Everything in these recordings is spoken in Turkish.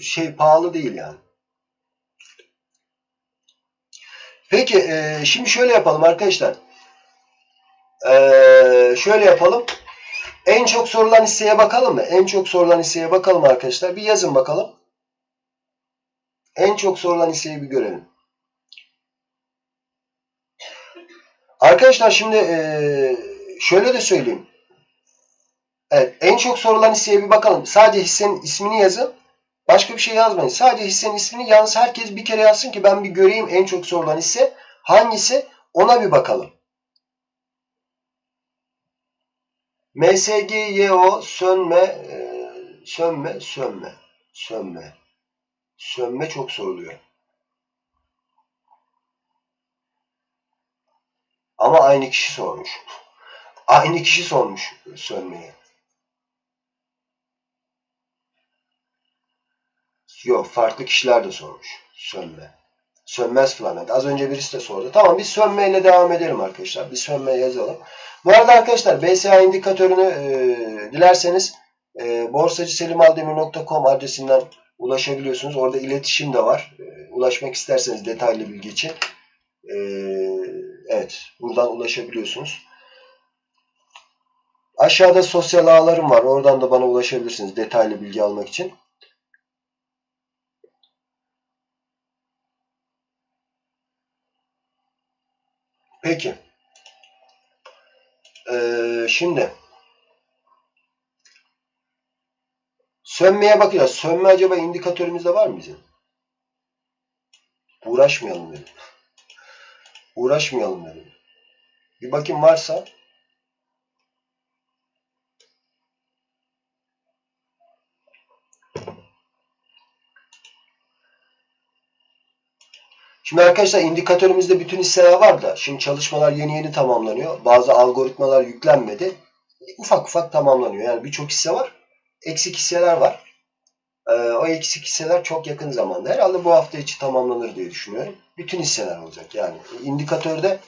şey pahalı değil yani. Peki e, şimdi şöyle yapalım arkadaşlar. E, şöyle yapalım. En çok sorulan hisseye bakalım mı? En çok sorulan hisseye bakalım arkadaşlar. Bir yazın bakalım. En çok sorulan hisseyi bir görelim. Arkadaşlar şimdi e, şöyle de söyleyeyim. Evet, en çok sorulan hisseye bir bakalım. Sadece hissenin ismini yazın. Başka bir şey yazmayın. Sadece hissenin ismini yalnız herkes bir kere yazsın ki ben bir göreyim en çok sorulan hisse hangisi ona bir bakalım. MSGYO sönme e, sönme sönme sönme sönme çok soruluyor. Ama aynı kişi sormuş. Aynı kişi sormuş sönmeyi. Yok farklı kişiler de sormuş. Sönme. Sönmez filament. Az önce birisi de sordu. Tamam biz sönmeyle devam edelim arkadaşlar. Bir sönme yazalım. Bu arada arkadaşlar BSA indikatörünü e, dilerseniz e, borsacıselimademir.com adresinden ulaşabiliyorsunuz. Orada iletişim de var. E, ulaşmak isterseniz detaylı bilgi için. E, evet buradan ulaşabiliyorsunuz. Aşağıda sosyal ağlarım var. Oradan da bana ulaşabilirsiniz detaylı bilgi almak için. Peki. Ee, şimdi sönmeye bakacağız. Sönme acaba indikatörümüzde var mı bizim? Uğraşmayalım dedim. Uğraşmayalım dedim. Bir bakayım varsa Şimdi arkadaşlar indikatörümüzde bütün hisseler var da şimdi çalışmalar yeni yeni tamamlanıyor. Bazı algoritmalar yüklenmedi. Ufak ufak tamamlanıyor. Yani birçok hisse var. Eksik hisseler var. Ee, o eksik hisseler çok yakın zamanda. Herhalde bu hafta içi tamamlanır diye düşünüyorum. Bütün hisseler olacak. Yani indikatörde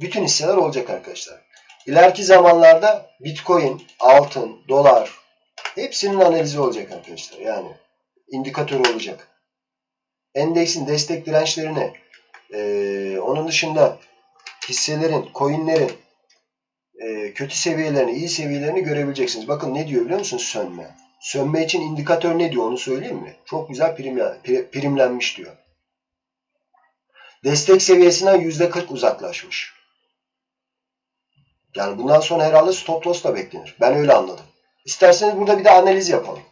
bütün hisseler olacak arkadaşlar. İleriki zamanlarda Bitcoin, altın, dolar hepsinin analizi olacak arkadaşlar. Yani indikatörü olacak. Endeksin destek dirençlerini, ee, onun dışında hisselerin, coinlerin e, kötü seviyelerini, iyi seviyelerini görebileceksiniz. Bakın ne diyor biliyor musunuz sönme? Sönme için indikatör ne diyor onu söyleyeyim mi? Çok güzel primlen, primlenmiş diyor. Destek seviyesinden %40 uzaklaşmış. Yani bundan sonra herhalde stop loss da beklenir. Ben öyle anladım. İsterseniz burada bir de analiz yapalım.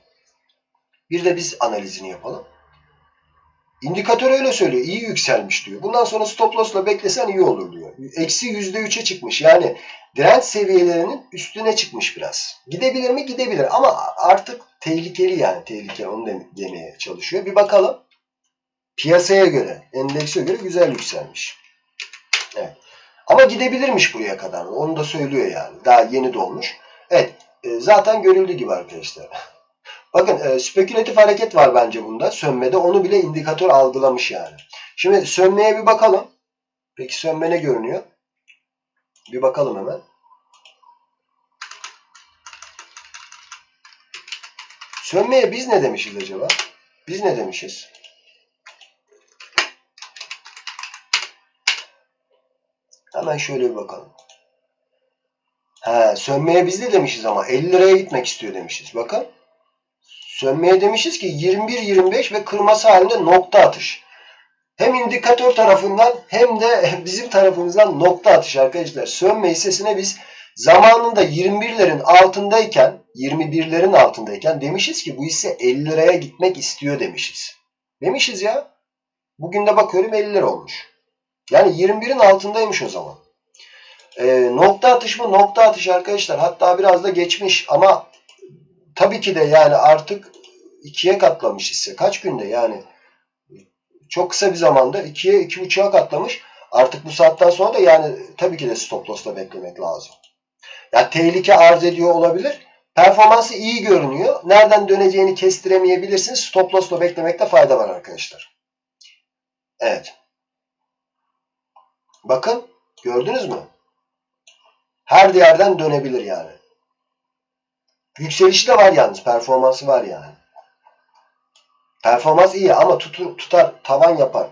Bir de biz analizini yapalım. İndikatör öyle söylüyor. İyi yükselmiş diyor. Bundan sonra stop loss'la beklesen iyi olur diyor. Eksi %3'e çıkmış. Yani direnç seviyelerinin üstüne çıkmış biraz. Gidebilir mi? Gidebilir. Ama artık tehlikeli yani. Tehlikeli. Onu demeye çalışıyor. Bir bakalım. Piyasaya göre, endekse göre güzel yükselmiş. Evet. Ama gidebilirmiş buraya kadar. Onu da söylüyor yani. Daha yeni dolmuş. Evet. E, zaten görüldüğü gibi arkadaşlar. Bakın e, spekülatif hareket var bence bunda. Sönmede onu bile indikatör algılamış yani. Şimdi sönmeye bir bakalım. Peki sönme ne görünüyor? Bir bakalım hemen. Sönmeye biz ne demişiz acaba? Biz ne demişiz? Hemen şöyle bir bakalım. He, sönmeye biz de demişiz ama 50 liraya gitmek istiyor demişiz. Bakın. Sönmeye demişiz ki 21-25 ve kırması halinde nokta atış. Hem indikatör tarafından hem de bizim tarafımızdan nokta atış arkadaşlar. Sönme hissesine biz zamanında 21'lerin altındayken 21'lerin altındayken demişiz ki bu hisse 50 liraya gitmek istiyor demişiz. Demişiz ya. Bugün de bakıyorum 50 lira olmuş. Yani 21'in altındaymış o zaman. E, nokta atış mı? Nokta atış arkadaşlar. Hatta biraz da geçmiş ama tabii ki de yani artık ikiye katlamış hisse. Kaç günde yani çok kısa bir zamanda ikiye iki buçuğa katlamış. Artık bu saatten sonra da yani tabii ki de stop loss'la beklemek lazım. Ya yani tehlike arz ediyor olabilir. Performansı iyi görünüyor. Nereden döneceğini kestiremeyebilirsiniz. Stop loss'la beklemekte fayda var arkadaşlar. Evet. Bakın gördünüz mü? Her yerden dönebilir yani. Yükselişi de var yalnız. Performansı var yani. Performans iyi ama tutur, tutar, tavan yapar.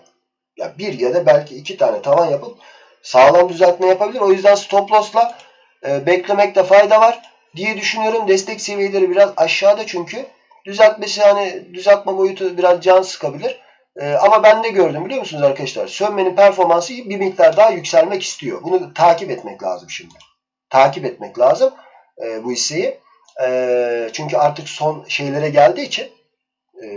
Ya bir ya da belki iki tane tavan yapıp sağlam düzeltme yapabilir. O yüzden stop loss'la e, beklemekte fayda var diye düşünüyorum. Destek seviyeleri biraz aşağıda çünkü. Düzeltmesi hani düzeltme boyutu biraz can sıkabilir. E, ama ben ne gördüm biliyor musunuz arkadaşlar? Sönmenin performansı bir miktar daha yükselmek istiyor. Bunu takip etmek lazım şimdi. Takip etmek lazım e, bu hisseyi. E, çünkü artık son şeylere geldiği için e,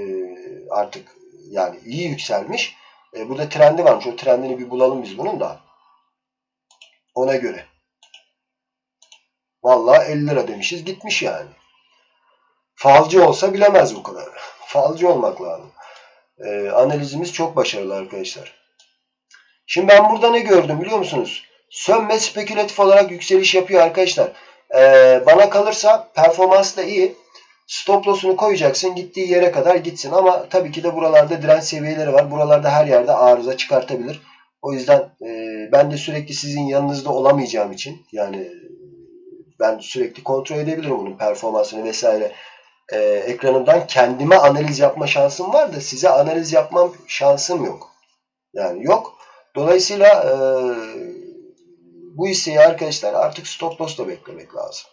artık yani iyi yükselmiş. E, burada trendi varmış. O trendini bir bulalım biz bunun da. Ona göre. Vallahi 50 lira demişiz. Gitmiş yani. Falcı olsa bilemez bu kadar. Falcı olmak lazım. E, analizimiz çok başarılı arkadaşlar. Şimdi ben burada ne gördüm biliyor musunuz? Sönme spekülatif olarak yükseliş yapıyor arkadaşlar. E, bana kalırsa performans da iyi. Stop loss'unu koyacaksın gittiği yere kadar gitsin ama tabii ki de buralarda direnç seviyeleri var. Buralarda her yerde arıza çıkartabilir. O yüzden e, ben de sürekli sizin yanınızda olamayacağım için yani ben sürekli kontrol edebilirim bunun performansını vesaire e, ekranımdan kendime analiz yapma şansım var da size analiz yapmam şansım yok. Yani yok. Dolayısıyla e, bu hisseyi arkadaşlar artık stop loss'la beklemek lazım.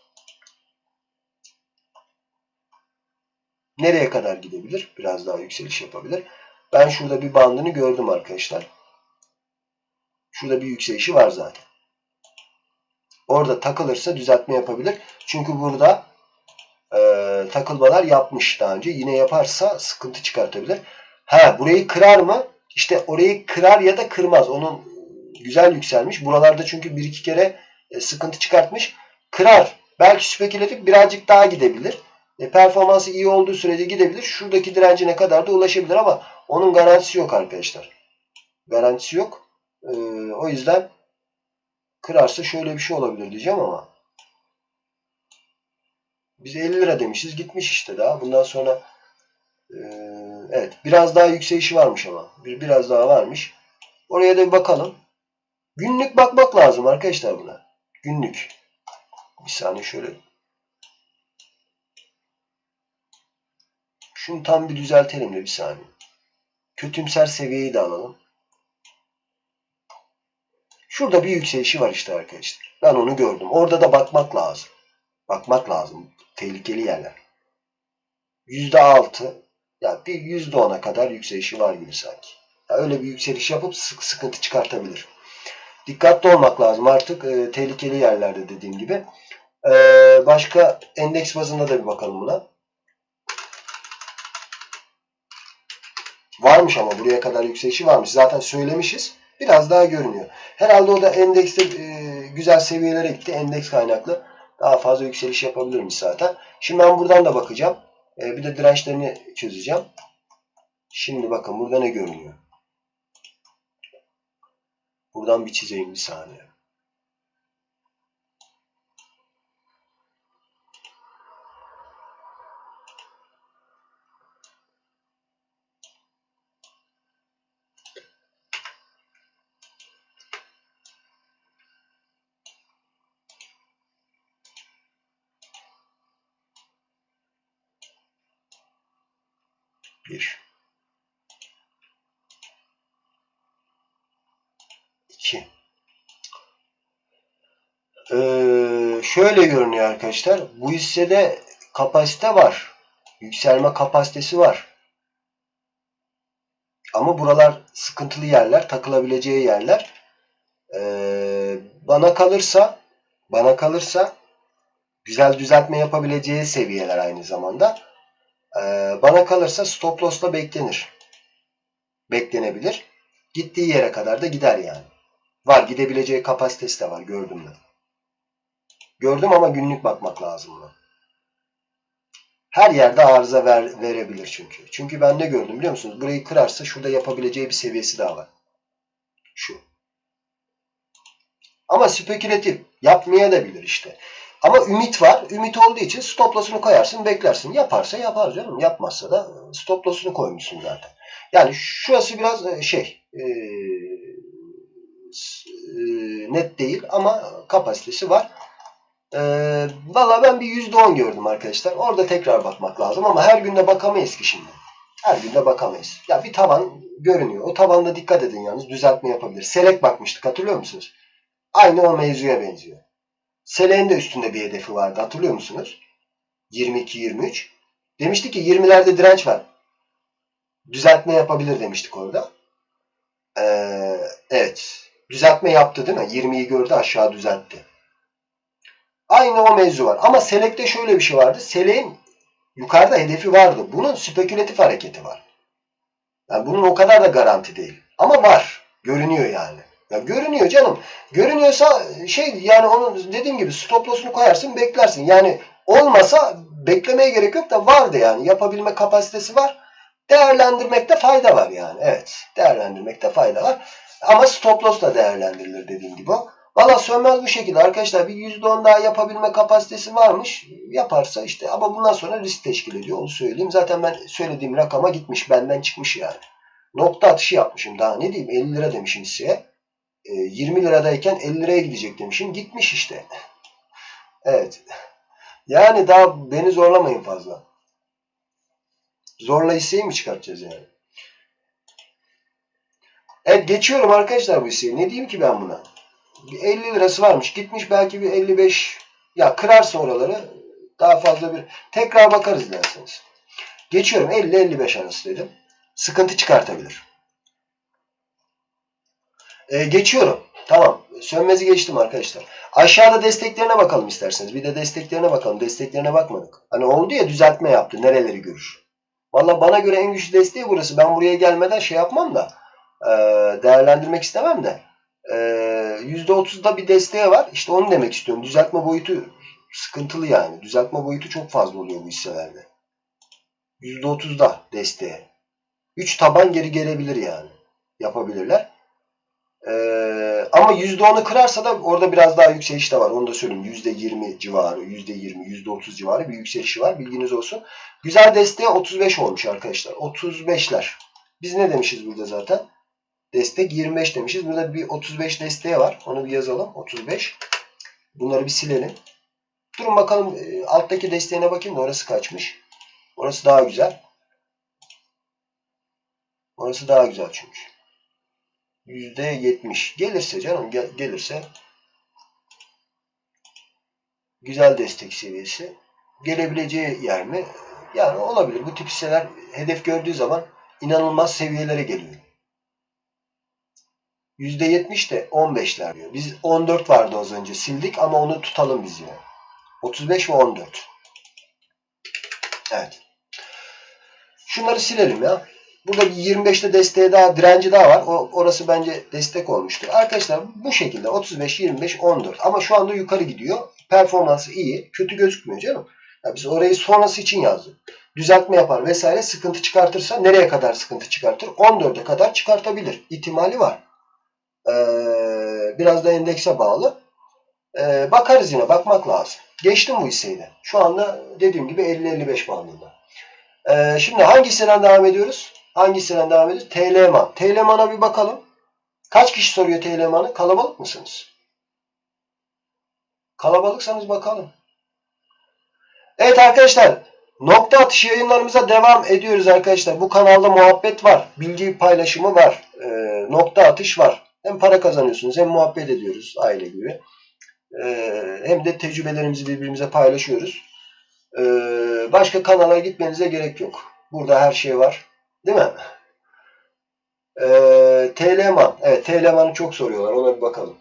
Nereye kadar gidebilir? Biraz daha yükseliş yapabilir. Ben şurada bir bandını gördüm arkadaşlar. Şurada bir yükselişi var zaten. Orada takılırsa düzeltme yapabilir. Çünkü burada e, takılmalar yapmış daha önce. Yine yaparsa sıkıntı çıkartabilir. Ha burayı kırar mı? İşte orayı kırar ya da kırmaz. Onun güzel yükselmiş. Buralarda çünkü bir iki kere e, sıkıntı çıkartmış. Kırar. Belki spekülatif birazcık daha gidebilir. E, performansı iyi olduğu sürece gidebilir. Şuradaki direncine kadar da ulaşabilir ama onun garantisi yok arkadaşlar. Garantisi yok. E, o yüzden kırarsa şöyle bir şey olabilir diyeceğim ama biz 50 lira demişiz. Gitmiş işte daha. Bundan sonra e, evet biraz daha yükselişi varmış ama. Bir, biraz daha varmış. Oraya da bir bakalım. Günlük bakmak lazım arkadaşlar buna. Günlük. Bir saniye şöyle Şunu tam bir düzeltelim de bir saniye. Kötümser seviyeyi de alalım. Şurada bir yükselişi var işte arkadaşlar. Ben onu gördüm. Orada da bakmak lazım. Bakmak lazım. Tehlikeli yerler. %6 ya bir %10'a kadar yükselişi var gibi sanki. Ya öyle bir yükseliş yapıp sık sıkıntı çıkartabilir. Dikkatli olmak lazım artık e, tehlikeli yerlerde dediğim gibi. E, başka endeks bazında da bir bakalım buna. Varmış ama buraya kadar yükselişi varmış. Zaten söylemişiz. Biraz daha görünüyor. Herhalde o da endekste e, güzel seviyelere gitti. Endeks kaynaklı daha fazla yükseliş yapabilirmiş zaten. Şimdi ben buradan da bakacağım. E, bir de dirençlerini çözeceğim. Şimdi bakın burada ne görünüyor. Buradan bir çizeyim bir saniye. Bir. İki. Ee, şöyle görünüyor arkadaşlar. Bu hissede kapasite var. Yükselme kapasitesi var. Ama buralar sıkıntılı yerler, takılabileceği yerler. Ee, bana kalırsa, bana kalırsa güzel düzeltme yapabileceği seviyeler aynı zamanda. Ee, bana kalırsa stop loss'la beklenir. Beklenebilir. Gittiği yere kadar da gider yani. Var gidebileceği kapasitesi de var gördüm ben. Gördüm ama günlük bakmak lazım buna. Her yerde arıza ver, verebilir çünkü. Çünkü ben ne gördüm biliyor musunuz? Burayı kırarsa şurada yapabileceği bir seviyesi daha var. Şu. Ama spekülatif. Yapmaya da bilir işte. Ama ümit var. Ümit olduğu için stop loss'unu koyarsın, beklersin. Yaparsa yapar canım. Yapmazsa da stop loss'unu koymuşsun zaten. Yani şurası biraz e, şey e, e, net değil ama kapasitesi var. E, Valla ben bir %10 gördüm arkadaşlar. Orada tekrar bakmak lazım ama her günde bakamayız ki şimdi. Her gün de bakamayız. Ya bir taban görünüyor. O tabanda dikkat edin yalnız düzeltme yapabilir. Selek bakmıştık hatırlıyor musunuz? Aynı o mevzuya benziyor. Selek'in de üstünde bir hedefi vardı hatırlıyor musunuz? 22-23. Demiştik ki 20'lerde direnç var. Düzeltme yapabilir demiştik orada. Ee, evet. Düzeltme yaptı değil mi? 20'yi gördü aşağı düzeltti. Aynı o mevzu var. Ama Selek'te şöyle bir şey vardı. Selek'in yukarıda hedefi vardı. Bunun spekülatif hareketi var. Yani bunun o kadar da garanti değil. Ama var. Görünüyor yani. Ya görünüyor canım. Görünüyorsa şey yani onun dediğim gibi stop loss'unu koyarsın beklersin. Yani olmasa beklemeye gerek yok da vardı yani. Yapabilme kapasitesi var. Değerlendirmekte fayda var yani. Evet. Değerlendirmekte fayda var. Ama stop loss da değerlendirilir dediğim gibi. Valla sönmez bu şekilde arkadaşlar. Bir %10 daha yapabilme kapasitesi varmış. Yaparsa işte ama bundan sonra risk teşkil ediyor. Onu söyleyeyim. Zaten ben söylediğim rakama gitmiş. Benden çıkmış yani. Nokta atışı yapmışım. Daha ne diyeyim 50 lira demişim size. 20 liradayken 50 liraya gidecek demişim. Gitmiş işte. Evet. Yani daha beni zorlamayın fazla. Zorla hisseyi mi çıkartacağız yani? Evet geçiyorum arkadaşlar bu hisseyi. Ne diyeyim ki ben buna? 50 lirası varmış. Gitmiş belki bir 55 ya kırarsa oraları daha fazla bir tekrar bakarız derseniz. Geçiyorum 50-55 arası dedim. Sıkıntı çıkartabilir. Ee, geçiyorum. Tamam. Sönmezi geçtim arkadaşlar. Aşağıda desteklerine bakalım isterseniz. Bir de desteklerine bakalım. Desteklerine bakmadık. Hani oldu ya düzeltme yaptı. Nereleri görür? Valla bana göre en güçlü desteği burası. Ben buraya gelmeden şey yapmam da e, değerlendirmek istemem de e, %30'da bir desteği var. İşte onu demek istiyorum. Düzeltme boyutu sıkıntılı yani. Düzeltme boyutu çok fazla oluyor bu hisselerde. %30'da desteği. 3 taban geri gelebilir yani. Yapabilirler. Ee, ama %10'u kırarsa da orada biraz daha yükseliş de var. Onu da söyleyeyim. %20 civarı, %20, %30 civarı bir yükselişi var. Bilginiz olsun. Güzel desteği 35 olmuş arkadaşlar. 35'ler. Biz ne demişiz burada zaten? Destek 25 demişiz. Burada bir 35 desteği var. Onu bir yazalım. 35. Bunları bir silelim. Durun bakalım e, alttaki desteğine bakayım da orası kaçmış. Orası daha güzel. Orası daha güzel çünkü. %70. Gelirse canım gel, gelirse güzel destek seviyesi. Gelebileceği yer mi? Yani olabilir. Bu tip hisseler hedef gördüğü zaman inanılmaz seviyelere geliyor. %70 de 15'ler diyor. Biz 14 vardı az önce sildik ama onu tutalım biz yine. 35 ve 14. Evet. Şunları silelim ya. Burada bir 25'te desteği daha, direnci daha var. O, orası bence destek olmuştur. Arkadaşlar bu şekilde 35, 25, 14. Ama şu anda yukarı gidiyor. Performansı iyi. Kötü gözükmüyor canım. Ya biz orayı sonrası için yazdık. Düzeltme yapar vesaire sıkıntı çıkartırsa nereye kadar sıkıntı çıkartır? 14'e kadar çıkartabilir. İhtimali var. Ee, biraz da endekse bağlı. Ee, bakarız yine. Bakmak lazım. Geçtim bu hisseyi de. Şu anda dediğim gibi 50-55 bandında. Ee, şimdi hangi hisseden devam ediyoruz? Hangisinden devam ediyoruz? TLMAN. TLMAN'a bir bakalım. Kaç kişi soruyor TLMAN'ı? Kalabalık mısınız? Kalabalıksanız bakalım. Evet arkadaşlar. Nokta atışı yayınlarımıza devam ediyoruz arkadaşlar. Bu kanalda muhabbet var. Bilgi paylaşımı var. E, nokta atış var. Hem para kazanıyorsunuz hem muhabbet ediyoruz aile gibi. E, hem de tecrübelerimizi birbirimize paylaşıyoruz. E, başka kanala gitmenize gerek yok. Burada her şey var. Değil mi? Ee, TLMAN. Evet TLMAN'ı çok soruyorlar. Ona bir bakalım.